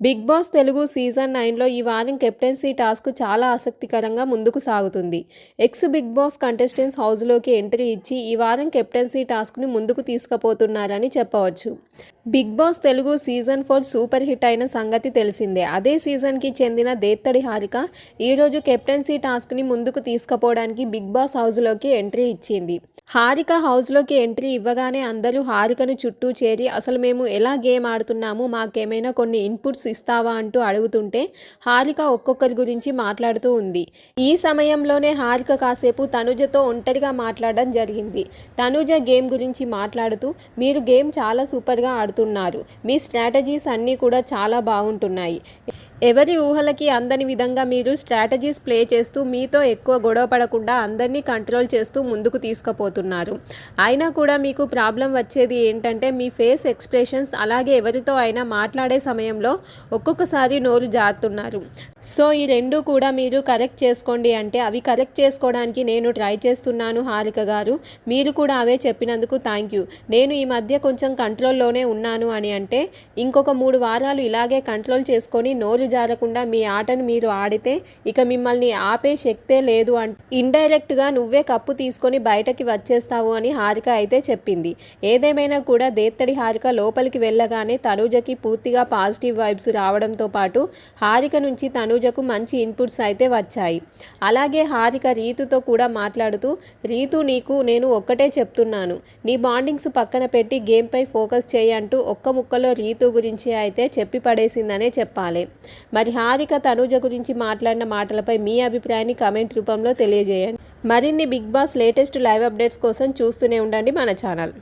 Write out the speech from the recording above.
Big Boss Telugu season నైన్లో ఈ వారం కెప్టెన్సీ టాస్క్ చాలా ఆసక్తికరంగా ముందుకు సాగుతుంది. ఎక్స్ బిగ్ బాస్ కంటెస్టెంట్స్ హౌస్లోకి ఎంట్రీ ఇచ్చి ఈ వారం కెప్టెన్సీ టాస్క్ని ముందుకు తీసుకుపోతున్నారని చెప్పవచ్చు. Bigg Boss Telugu season four super hit అయిన సంగతి తెలిసిందే. అదే సీజన్కి చెందిన దేత్తడి హారిక ఈరోజు కెప్టెన్సీ టాస్క్ని ముందుకు తీసుకుపోవడానికి బిగ్ బాస్ హౌస్లోకి ఎంట్రీ ఇచ్చింది. హారిక హౌస్లోకి ఎంట్రీ ఇవ్వగానే అందరూ హారికను చుట్టూ చేరి అసలు మేము ఎలా గేమ్ ఆడుతున్నాము? మాకేమైనా కొన్ని ఇన్పుట్స్ ఇస్తావా అంటూ అడుగుతుంటే హారిక ఒక్కొక్కరి గురించి మాట్లాడుతూ ఉంది. ఈ సమయంలోనే హారిక కాసేపు తనుజతో ఒంటరిగా మాట్లాడడం జరిగింది. తనుజ గేమ్ గురించి మాట్లాడుతూ మీరు గేమ్ చాలా సూపర్గా ఆడుతున్నారు. మీ స్ట్రాటజీస్ అన్నీ కూడా చాలా బాగుంటున్నాయి. ఎవరి ఊహలకి అందని విధంగా మీరు స్ట్రాటజీస్ ప్లే చేస్తూ మీతో ఎక్కువ గొడవ పడకుండా అందరినీ కంట్రోల్ చేస్తూ ముందుకు తీసుకుపోతున్నారు. అయినా కూడా మీకు ప్రాబ్లం వచ్చేది ఏంటంటే మీ ఫేస్ ఎక్స్ప్రెషన్స్ అలాగే ఎవరితో అయినా మాట్లాడే సమయంలో ఒక్కొక్కసారి నోరు జారుతున్నారు. సో ఈ రెండు కూడా మీరు కరెక్ట్ చేసుకోండి అంటే అవి కరెక్ట్ చేసుకోవడానికి నేను ట్రై చేస్తున్నాను హారిక గారు. మీరు కూడా అవే చెప్పినందుకు థ్యాంక్ యూ. నేను ఈ మధ్య కొంచెం కంట్రోల్లోనే ఉన్నాను అని అంటే ఇంకొక మూడు వారాలు ఇలాగే కంట్రోల్ చేసుకొని నోరు జారకుండా మీ ఆటను మీరు ఆడితే ఇక మిమ్మల్ని ఆపే శక్తే లేదు అంట. ఇండైరెక్ట్గా నువ్వే కప్పు తీసుకొని బయటకి వచ్చేస్తావు అని హారిక అయితే చెప్పింది. ఏదేమైనా కూడా దేత్తడి హారిక లోపలికి వెళ్ళగానే తనూజకి పూర్తిగా పాజిటివ్ వైబ్స్ రావడంతో పాటు హారిక నుంచి తనూజకు మంచి ఇన్పుట్స్ అయితే వచ్చాయి. అలాగే హారిక రీతుతో కూడా మాట్లాడుతూ రీతు నీకు నేను ఒక్కటే చెప్తున్నాను. నీ బాండింగ్స్ పక్కన పెట్టి గేమ్పై ఫోకస్ చేయంటూ ఒక్క ముక్కలో రీతు గురించి అయితే చెప్పి పడేసిందనే చెప్పాలి. మరి హారిక తనూజ గురించి మాట్లాడిన మాటలపై మీ అభిప్రాయాన్ని కమెంట్ రూపంలో తెలియజేయండి. మరిన్ని Bigg Boss latest live updates కోసం చూస్తూనే ఉండండి మన ఛానల్.